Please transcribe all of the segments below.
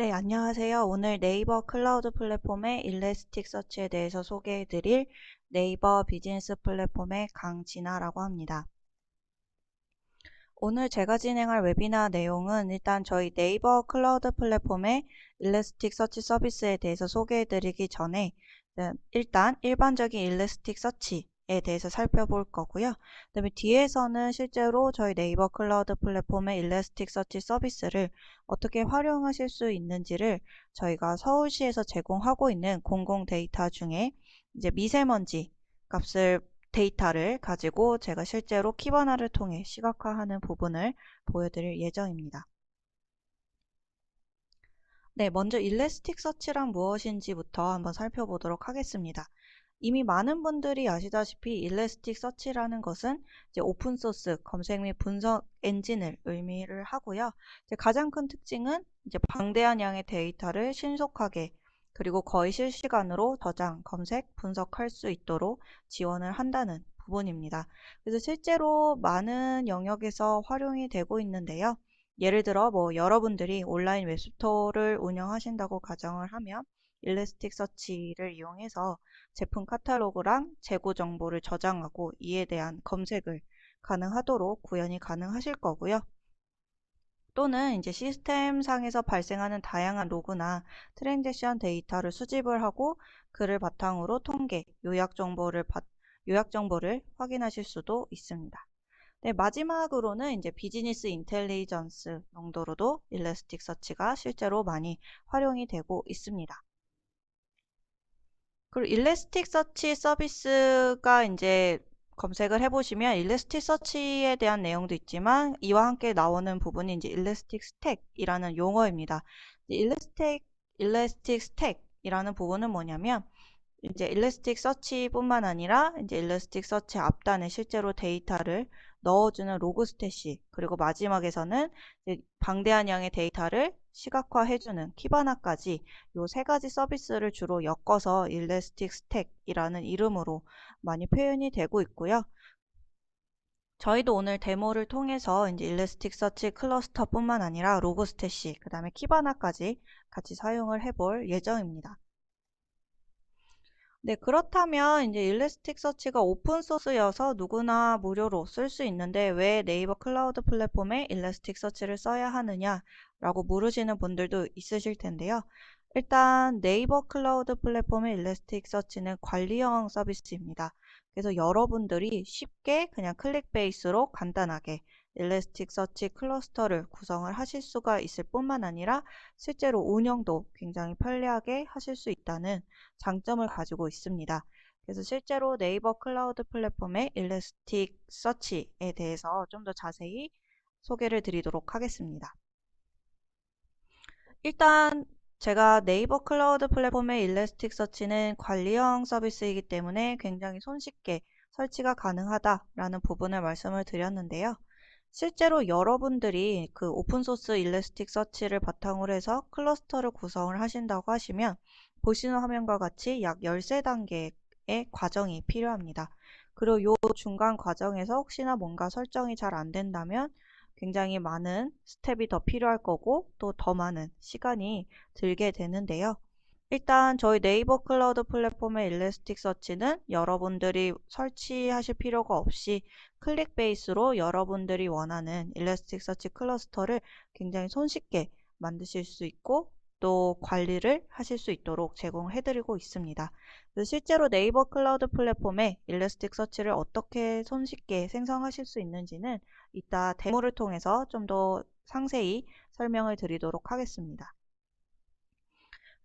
네, 안녕하세요. 오늘 네이버 클라우드 플랫폼의 일레스틱 서치에 대해서 소개해 드릴 네이버 비즈니스 플랫폼의 강진아라고 합니다. 오늘 제가 진행할 웨비나 내용은 일단 저희 네이버 클라우드 플랫폼의 일레스틱 서치 서비스에 대해서 소개해 드리기 전에 네, 일단 일반적인 일레스틱 서치 에 대해서 살펴볼 거고요. 그다음에 뒤에서는 실제로 저희 네이버 클라우드 플랫폼의 일레스틱 서치 서비스를 어떻게 활용하실 수 있는지를 저희가 서울시에서 제공하고 있는 공공 데이터 중에 이제 미세먼지 값을 데이터를 가지고 제가 실제로 키바나를 통해 시각화하는 부분을 보여드릴 예정입니다. 네, 먼저 일레스틱 서치란 무엇인지부터 한번 살펴보도록 하겠습니다. 이미 많은 분들이 아시다시피 일레스틱 서치라는 것은 오픈소스 검색 및 분석 엔진을 의미를 하고요. 가장 큰 특징은 이제 방대한 양의 데이터를 신속하게 그리고 거의 실시간으로 저장, 검색, 분석할 수 있도록 지원을 한다는 부분입니다. 그래서 실제로 많은 영역에서 활용이 되고 있는데요. 예를 들어 뭐 여러분들이 온라인 웹스토어를 운영하신다고 가정을 하면 일레스틱 서치를 이용해서 제품 카탈로그랑 재고 정보를 저장하고 이에 대한 검색을 가능하도록 구현이 가능하실 거고요. 또는 이제 시스템 상에서 발생하는 다양한 로그나 트랜잭션 데이터를 수집을 하고 그를 바탕으로 통계, 요약 정보를 요약 정보를 확인하실 수도 있습니다. 네, 마지막으로는 이제 비즈니스 인텔리전스 용도로도 일레스틱 서치가 실제로 많이 활용이 되고 있습니다. 그리고 일레스틱 서치 서비스가 이제 검색을 해보시면 일레스틱 서치에 대한 내용도 있지만 이와 함께 나오는 부분이 이제 일레스틱 스택이라는 용어입니다. 일레스틱 일레스틱 스택이라는 부분은 뭐냐면 이제 일레스틱 서치뿐만 아니라 이제 일레스틱 서치 앞단에 실제로 데이터를 넣어주는 로그 스탯이 그리고 마지막에서는 방대한 양의 데이터를 시각화해주는 키바나까지 이세 가지 서비스를 주로 엮어서 일레스틱 스택이라는 이름으로 많이 표현이 되고 있고요. 저희도 오늘 데모를 통해서 이제 일레스틱 서치 클러스터뿐만 아니라 스탯이 그 다음에 키바나까지 같이 사용을 해볼 예정입니다. 네, 그렇다면 이제 일레스틱 서치가 오픈 소스여서 누구나 무료로 쓸 수 있는데 왜 네이버 클라우드 플랫폼에 일레스틱 서치를 써야 하느냐라고 물으시는 분들도 있으실 텐데요. 일단 네이버 클라우드 플랫폼의 일레스틱 서치는 관리형 서비스입니다. 그래서 여러분들이 쉽게 그냥 클릭 베이스로 간단하게 일레스틱 서치 클러스터를 구성을 하실 수가 있을 뿐만 아니라 실제로 운영도 굉장히 편리하게 하실 수 있다는 장점을 가지고 있습니다. 그래서 실제로 네이버 클라우드 플랫폼의 일레스틱 서치에 대해서 좀 더 자세히 소개를 드리도록 하겠습니다. 일단 제가 네이버 클라우드 플랫폼의 일레스틱 서치는 관리형 서비스이기 때문에 굉장히 손쉽게 설치가 가능하다라는 부분을 말씀을 드렸는데요. 실제로 여러분들이 그 오픈소스 일레스틱 서치를 바탕으로 해서 클러스터를 구성을 하신다고 하시면 보시는 화면과 같이 약 13단계의 과정이 필요합니다. 그리고 이 중간 과정에서 혹시나 뭔가 설정이 잘 안 된다면 굉장히 많은 스텝이 더 필요할 거고 또 더 많은 시간이 들게 되는데요. 일단 저희 네이버 클라우드 플랫폼의 일레스틱 서치는 여러분들이 설치하실 필요가 없이 클릭 베이스로 여러분들이 원하는 일레스틱 서치 클러스터를 굉장히 손쉽게 만드실 수 있고 또 관리를 하실 수 있도록 제공해드리고 있습니다. 실제로 네이버 클라우드 플랫폼에 일레스틱 서치를 어떻게 손쉽게 생성하실 수 있는지는 이따 데모를 통해서 좀 더 상세히 설명을 드리도록 하겠습니다.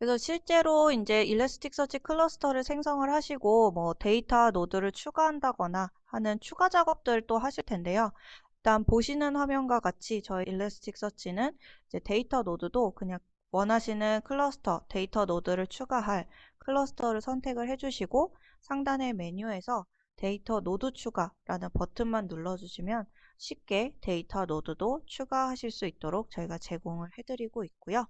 그래서 실제로 이제 일레스틱 서치 클러스터를 생성을 하시고 뭐 데이터 노드를 추가한다거나 하는 추가 작업들 도 하실 텐데요. 일단 보시는 화면과 같이 저희 일레스틱 서치는 이제 데이터 노드도 그냥 원하시는 클러스터, 데이터 노드를 추가할 클러스터를 선택을 해주시고 상단의 메뉴에서 데이터 노드 추가라는 버튼만 눌러주시면 쉽게 데이터 노드도 추가하실 수 있도록 저희가 제공을 해드리고 있고요.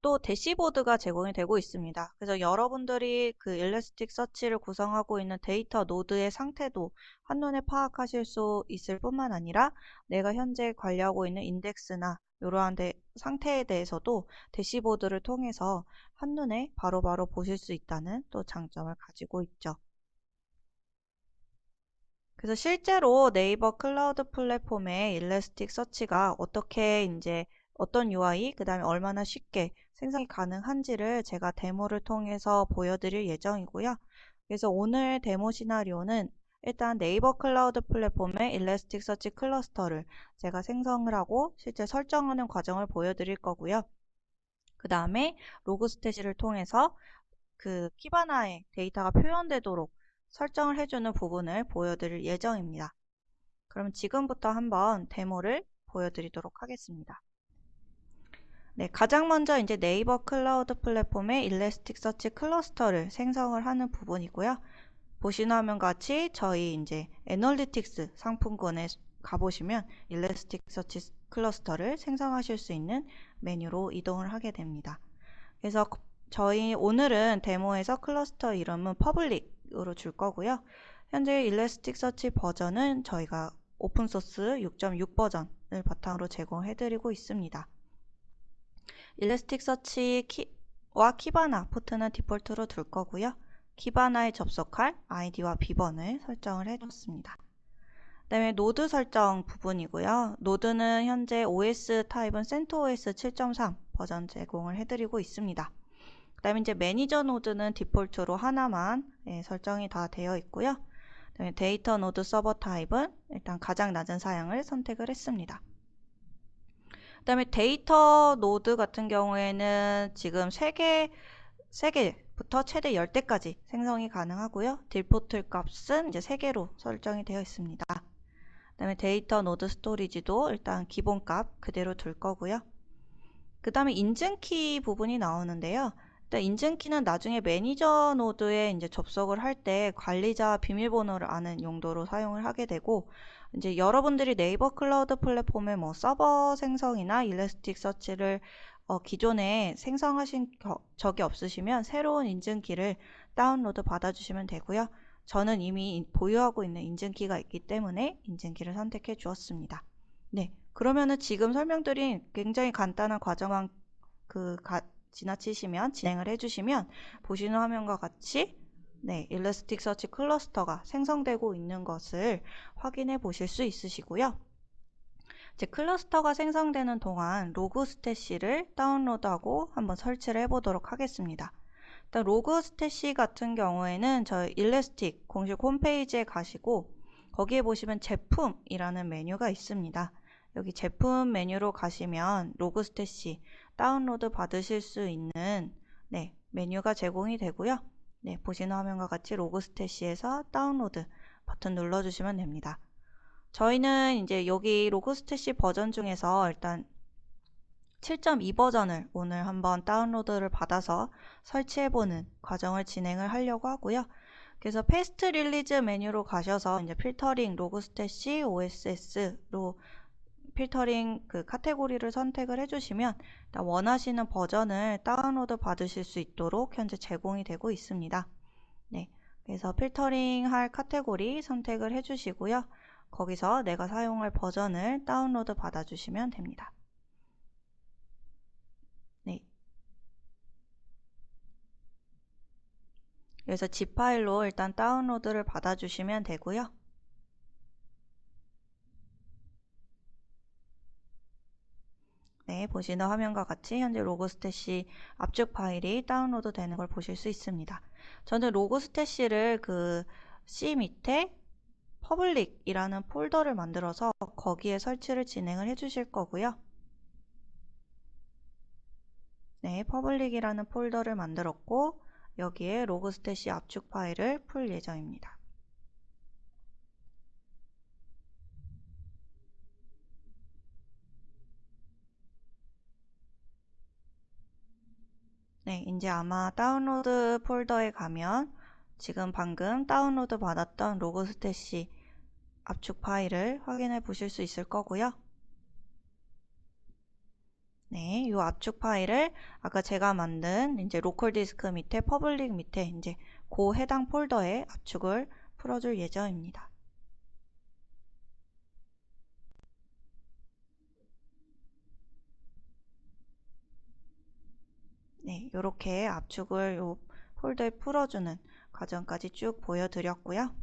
또 대시보드가 제공이 되고 있습니다. 그래서 여러분들이 그 일레스틱 서치를 구성하고 있는 데이터 노드의 상태도 한눈에 파악하실 수 있을 뿐만 아니라 내가 현재 관리하고 있는 인덱스나 이러한 데, 상태에 대해서도 대시보드를 통해서 한눈에 바로바로 바로 보실 수 있다는 또 장점을 가지고 있죠. 그래서 실제로 네이버 클라우드 플랫폼의 일레스틱 서치가 어떻게 이제 어떤 UI, 그 다음에 얼마나 쉽게 생성이 가능한지를 제가 데모를 통해서 보여드릴 예정이고요. 그래서 오늘 데모 시나리오는 일단 네이버 클라우드 플랫폼의 일레스틱 서치 클러스터를 제가 생성을 하고 실제 설정하는 과정을 보여드릴 거고요. 그 다음에 로그스테시를 통해서 그 키바나에 데이터가 표현되도록 설정을 해주는 부분을 보여드릴 예정입니다. 그럼 지금부터 한번 데모를 보여드리도록 하겠습니다. 네, 가장 먼저 이제 네이버 클라우드 플랫폼의 일레스틱 서치 클러스터를 생성을 하는 부분이고요. 보시는 화면 같이 저희 이제 애널리틱스 상품권에 가보시면 일레스틱 서치 클러스터를 생성하실 수 있는 메뉴로 이동을 하게 됩니다. 그래서 저희 오늘은 데모에서 클러스터 이름은 퍼블릭으로 줄 거고요. 현재 일레스틱 서치 버전은 저희가 오픈소스 6.6 버전을 바탕으로 제공해드리고 있습니다. 일레스틱 서치 와 키바나 포트는 디폴트로 둘 거고요. 키바나에 접속할 아이디와 비번을 설정을 해줬습니다. 그 다음에 노드 설정 부분이고요. 노드는 현재 OS 타입은 CentOS 7.3 버전 제공을 해드리고 있습니다. 그 다음에 이제 매니저 노드는 디폴트로 하나만 예, 설정이 다 되어 있고요. 그다음에 데이터 노드 서버 타입은 일단 가장 낮은 사양을 선택을 했습니다. 그다음에 데이터 노드 같은 경우에는 지금 3개, 3개부터 최대 10대까지 생성이 가능하고요. 딜포트 값은 이제 3개로 설정이 되어 있습니다. 그다음에 데이터 노드 스토리지도 일단 기본 값 그대로 둘 거고요. 그 다음에 인증키 부분이 나오는데요. 일단 인증키는 나중에 매니저 노드에 이제 접속을 할 때 관리자 비밀번호를 아는 용도로 사용을 하게 되고 이제 여러분들이 네이버 클라우드 플랫폼에 뭐 서버 생성이나 일레스틱 서치를 어, 기존에 생성하신 겨, 적이 없으시면 새로운 인증키를 다운로드 받아주시면 되고요. 저는 이미 보유하고 있는 인증키가 있기 때문에 인증키를 선택해 주었습니다. 네, 그러면은 지금 설명드린 굉장히 간단한 과정만 그 가, 지나치시면 진행을 해주시면 보시는 화면과 같이 네, 일러스틱 서치 클러스터가 생성되고 있는 것을 확인해 보실 수 있으시고요. 이제 클러스터가 생성되는 동안 로그 스태시를 다운로드하고 한번 설치를 해보도록 하겠습니다. 일단 로그 스태시 같은 경우에는 저희 일레스틱 공식 홈페이지에 가시고 거기에 보시면 제품이라는 메뉴가 있습니다. 여기 제품 메뉴로 가시면 로그 스태시 다운로드 받으실 수 있는 네, 메뉴가 제공이 되고요. 네, 보시는 화면과 같이 로그스테시에서 다운로드 버튼 눌러주시면 됩니다. 저희는 이제 여기 로그스테시 버전 중에서 일단 7.2 버전을 오늘 한번 다운로드를 받아서 설치해보는 과정을 진행을 하려고 하고요. 그래서 패스트 릴리즈 메뉴로 가셔서 이제 필터링 로그스테시 OSS로 필터링 그 카테고리를 선택을 해주시면 원하시는 버전을 다운로드 받으실 수 있도록 현재 제공이 되고 있습니다. 네, 그래서 필터링 할 카테고리 선택을 해주시고요. 거기서 내가 사용할 버전을 다운로드 받아주시면 됩니다. 네. 그래서 zip 파일로 일단 다운로드를 받아주시면 되고요. 네, 보시는 화면과 같이 현재 로그스태시 압축 파일이 다운로드 되는 걸 보실 수 있습니다. 저는 로그스태시를 그 C 밑에 퍼블릭이라는 폴더를 만들어서 거기에 설치를 진행을 해 주실 거고요. 네, 퍼블릭이라는 폴더를 만들었고 여기에 로그스태시 압축 파일을 풀 예정입니다. 네, 이제 아마 다운로드 폴더에 가면 지금 방금 다운로드 받았던 로그스태시 압축 파일을 확인해 보실 수 있을 거고요. 네, 이 압축 파일을 아까 제가 만든 이제 로컬 디스크 밑에 퍼블릭 밑에 이제 그 해당 폴더에 압축을 풀어줄 예정입니다. 네, 이렇게 압축을 요 폴더에 풀어주는 과정까지 쭉 보여드렸고요.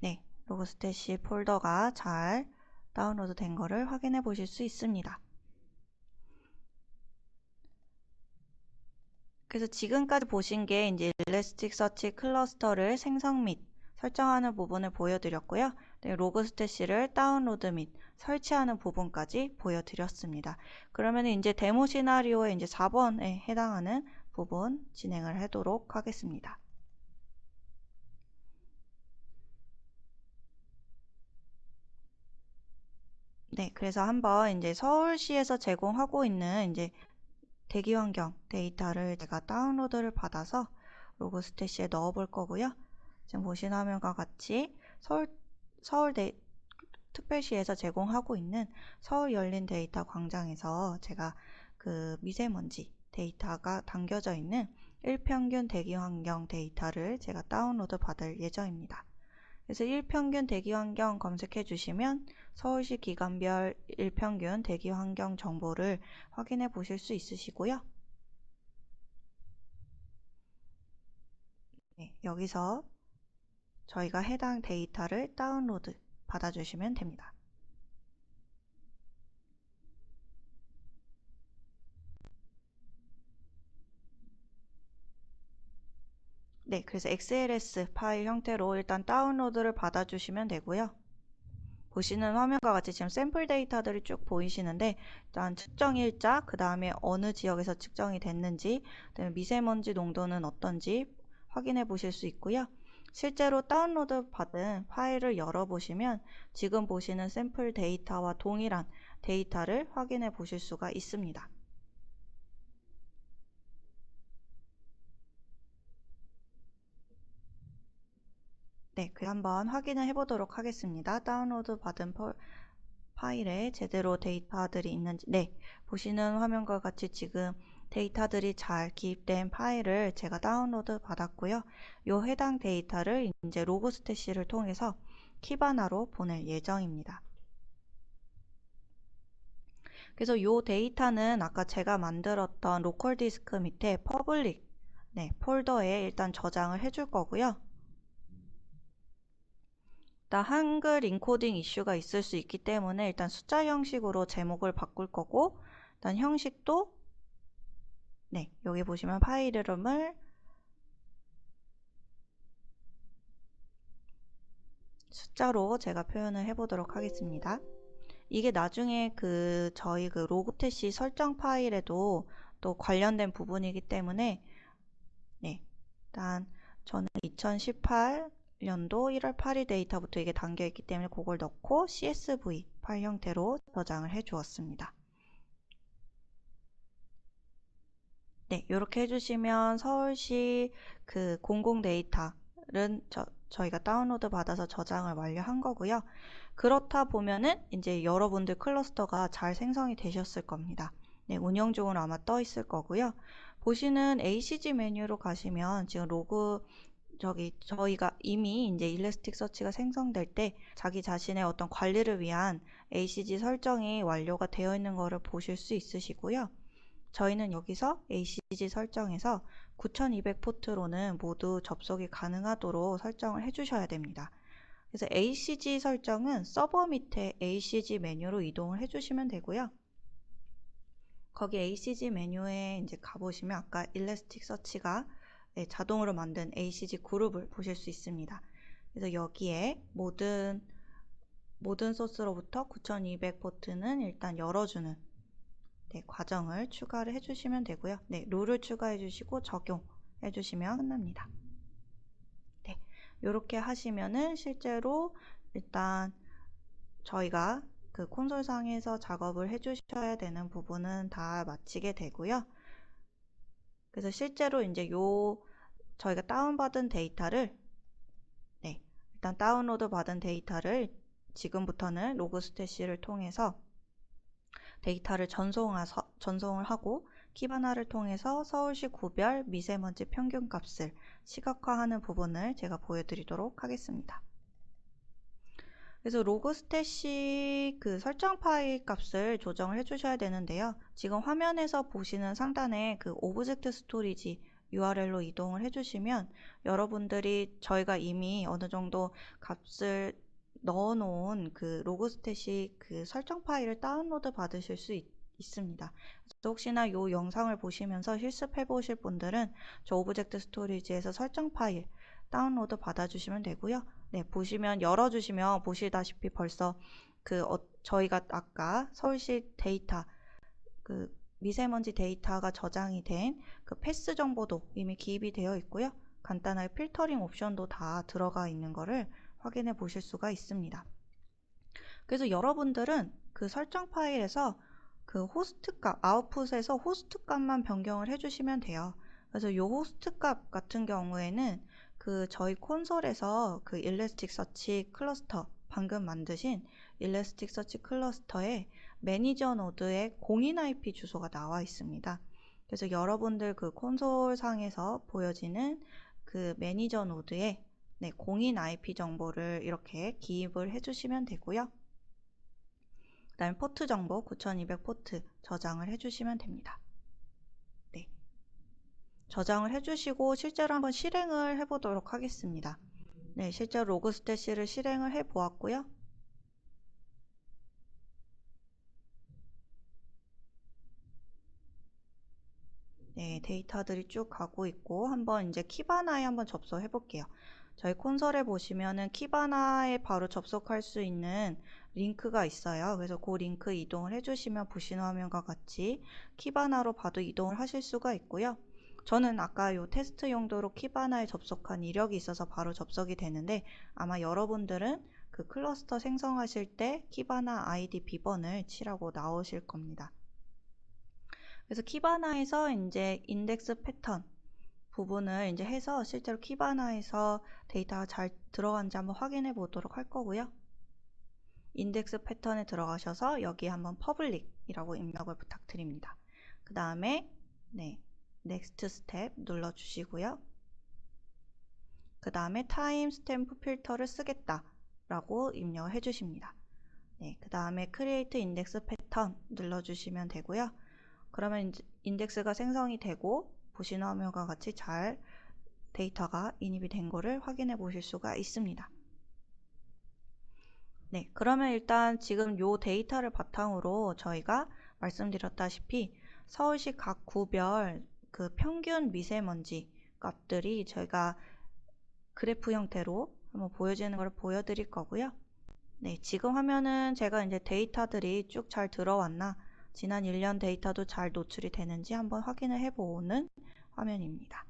네, 로그스태시 폴더가 잘 다운로드 된 거를 확인해 보실 수 있습니다. 그래서 지금까지 보신 게 이제 일레스틱서치 클러스터를 생성 및 설정하는 부분을 보여드렸고요. 네, 로그스태시를 다운로드 및 설치하는 부분까지 보여드렸습니다. 그러면 이제 데모 시나리오의 이제 4번에 해당하는 부분 진행을 하도록 하겠습니다. 네, 그래서 한번 이제 서울시에서 제공하고 있는 이제 대기 환경 데이터를 제가 다운로드를 받아서 로그스태시에 넣어 볼 거고요. 지금 보시는 화면과 같이 서울, 서울대 특별시에서 제공하고 있는 서울 열린 데이터 광장에서 제가 그 미세먼지 데이터가 담겨져 있는 일평균 대기 환경 데이터를 제가 다운로드 받을 예정입니다. 그래서 일평균 대기 환경 검색해 주시면 서울시 기간별 일평균 대기 환경 정보를 확인해 보실 수 있으시고요. 네, 여기서 저희가 해당 데이터를 다운로드 받아주시면 됩니다. 네, 그래서 XLS 파일 형태로 일단 다운로드를 받아주시면 되고요. 보시는 화면과 같이 지금 샘플 데이터들이 쭉 보이시는데 일단 측정 일자, 그 다음에 어느 지역에서 측정이 됐는지, 미세먼지 농도는 어떤지 확인해 보실 수 있고요. 실제로 다운로드 받은 파일을 열어보시면 지금 보시는 샘플 데이터와 동일한 데이터를 확인해 보실 수가 있습니다. 네, 그 한번 확인을 해보도록 하겠습니다. 다운로드 받은 파일에 제대로 데이터들이 있는지 네, 보시는 화면과 같이 지금 데이터들이 잘 기입된 파일을 제가 다운로드 받았고요. 이 해당 데이터를 이제 로그스태시를 통해서 키바나로 보낼 예정입니다. 그래서 이 데이터는 아까 제가 만들었던 로컬 디스크 밑에 퍼블릭 네, 폴더에 일단 저장을 해줄 거고요. 일단 한글 인코딩 이슈가 있을 수 있기 때문에 일단 숫자 형식으로 제목을 바꿀 거고 일단 형식도 네, 여기 보시면 파일 이름을 숫자로 제가 표현을 해보도록 하겠습니다. 이게 나중에 그 저희 그 로그테시 설정 파일에도 또 관련된 부분이기 때문에 네, 일단 저는 2018년도 1월 8일 데이터부터 이게 담겨 있기 때문에 그걸 넣고 CSV 파일 형태로 저장을 해 주었습니다. 네, 이렇게 해주시면 서울시 그 공공 데이터는 저, 저희가 다운로드 받아서 저장을 완료한 거고요. 그렇다 보면은 이제 여러분들 클러스터가 잘 생성이 되셨을 겁니다. 네, 운영 중으로 아마 떠 있을 거고요. 보시는 ACG 메뉴로 가시면 지금 로그 저기 저희가 이미 이제 일레스틱 서치가 생성될 때 자기 자신의 어떤 관리를 위한 ACG 설정이 완료가 되어 있는 것을 보실 수 있으시고요. 저희는 여기서 ACG 설정에서 9200 포트로는 모두 접속이 가능하도록 설정을 해주셔야 됩니다. 그래서 ACG 설정은 서버 밑에 ACG 메뉴로 이동을 해주시면 되고요. 거기 ACG 메뉴에 이제 가보시면 아까 일레스틱 서치가 네, 자동으로 만든 ACG 그룹을 보실 수 있습니다. 그래서 여기에 모든 모든 소스로부터 9200 포트는 일단 열어주는 네, 과정을 추가를 해주시면 되고요. 네, 룰을 추가해 주시고 적용해 주시면 끝납니다. 네, 이렇게 하시면은 실제로 일단 저희가 그 콘솔상에서 작업을 해주셔야 되는 부분은 다 마치게 되고요. 그래서 실제로 이제 요 저희가 다운받은 데이터를 네, 일단 다운로드 받은 데이터를 지금부터는 로그스태시를 통해서 데이터를 전송하서, 전송을 하고 키바나를 통해서 서울시 구별 미세먼지 평균값을 시각화하는 부분을 제가 보여드리도록 하겠습니다. 그래서 로그스탯이 그 설정 파일 값을 조정을 해주셔야 되는데요. 지금 화면에서 보시는 상단에 그 오브젝트 스토리지 URL로 이동을 해주시면 여러분들이 저희가 이미 어느 정도 값을 넣어놓은 그 로그스탯이 그 설정 파일을 다운로드 받으실 수 있, 습니다 혹시나 이 영상을 보시면서 실습해 보실 분들은 저 오브젝트 스토리지에서 설정 파일 다운로드 받아주시면 되고요. 네, 보시면 열어주시면 보시다시피 벌써 그 어, 저희가 아까 서울시 데이터 그 미세먼지 데이터가 저장이 된 그 패스 정보도 이미 기입이 되어 있고요. 간단하게 필터링 옵션도 다 들어가 있는 것을 확인해 보실 수가 있습니다. 그래서 여러분들은 그 설정 파일에서 그 호스트 값, 아웃풋에서 호스트 값만 변경을 해주시면 돼요. 그래서 이 호스트 값 같은 경우에는 그 저희 콘솔에서 그 일레스틱 서치 클러스터 방금 만드신 일레스틱 서치 클러스터에 매니저 노드에 공인 IP 주소가 나와 있습니다. 그래서 여러분들 그 콘솔 상에서 보여지는 그 매니저 노드에 네, 공인 IP 정보를 이렇게 기입을 해주시면 되고요. 그 다음에 포트 정보 9200 포트 저장을 해주시면 됩니다. 저장을 해주시고 실제로 한번 실행을 해보도록 하겠습니다. 네, 실제로 로그스태시를 실행을 해 보았고요. 네, 데이터들이 쭉 가고 있고 한번 이제 키바나에 한번 접속해 볼게요. 저희 콘솔에 보시면은 키바나에 바로 접속할 수 있는 링크가 있어요. 그래서 그 링크 이동을 해주시면 보시는 화면과 같이 키바나로 봐도 이동을 하실 수가 있고요. 저는 아까 요 테스트 용도로 키바나에 접속한 이력이 있어서 바로 접속이 되는데 아마 여러분들은 그 클러스터 생성하실 때 키바나 아이디 비번을 치라고 나오실 겁니다. 그래서 키바나에서 이제 인덱스 패턴 부분을 이제 해서 실제로 키바나에서 데이터가 잘 들어간지 한번 확인해 보도록 할 거고요. 인덱스 패턴에 들어가셔서 여기 한번 퍼블릭이라고 입력을 부탁드립니다. 그 다음에 네, 넥스트 스텝 눌러주시고요. 그 다음에 타임 스탬프 필터를 쓰겠다 라고 입력해 주십니다. 네, 그 다음에 크리에이트 인덱스 패턴 눌러주시면 되고요. 그러면 인덱스가 생성이 되고 보시는 화면과 같이 잘 데이터가 인입이 된 거를 확인해 보실 수가 있습니다. 네, 그러면 일단 지금 요 데이터를 바탕으로 저희가 말씀드렸다시피 서울시 각 구별 그 평균 미세먼지 값들이 저희가 그래프 형태로 한번 보여지는 걸 보여드릴 거고요. 네, 지금 화면은 제가 이제 데이터들이 쭉 잘 들어왔나 지난 1년 데이터도 잘 노출이 되는지 한번 확인을 해보는 화면입니다.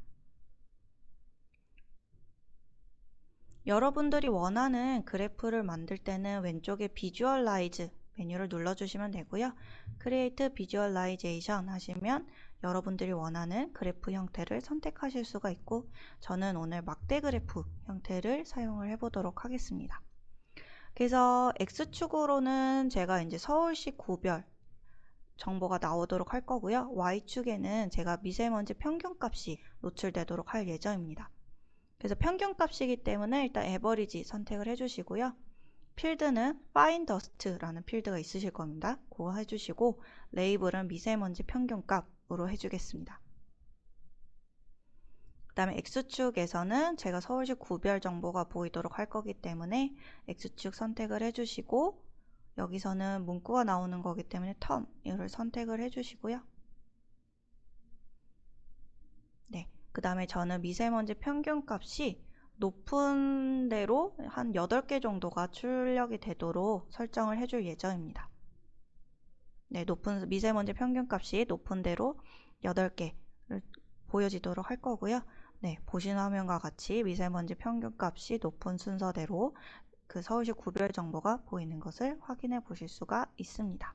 여러분들이 원하는 그래프를 만들 때는 왼쪽에 비주얼라이즈 메뉴를 눌러주시면 되고요. 크리에이트 비주얼라이제이션 하시면 여러분들이 원하는 그래프 형태를 선택하실 수가 있고 저는 오늘 막대 그래프 형태를 사용을 해보도록 하겠습니다. 그래서 X축으로는 제가 이제 서울시 구별 정보가 나오도록 할 거고요. Y축에는 제가 미세먼지 평균값이 노출되도록 할 예정입니다. 그래서 평균값이기 때문에 일단 에버리지 선택을 해주시고요. 필드는 Find Dust라는 필드가 있으실 겁니다. 그거 해주시고 레이블은 미세먼지 평균값 으로 해주겠습니다. 그 다음에 X축에서는 제가 서울시 구별 정보가 보이도록 할 거기 때문에 X축 선택을 해주시고 여기서는 문구가 나오는 거기 때문에 텀 이를 선택을 해주시고요. 네, 그 다음에 저는 미세먼지 평균값이 높은 대로 한 8개 정도가 출력이 되도록 설정을 해줄 예정입니다. 네, 높은 미세먼지 평균값이 높은 대로 8개를 보여지도록 할 거고요. 네, 보시는 화면과 같이 미세먼지 평균값이 높은 순서대로 그 서울시 구별 정보가 보이는 것을 확인해 보실 수가 있습니다.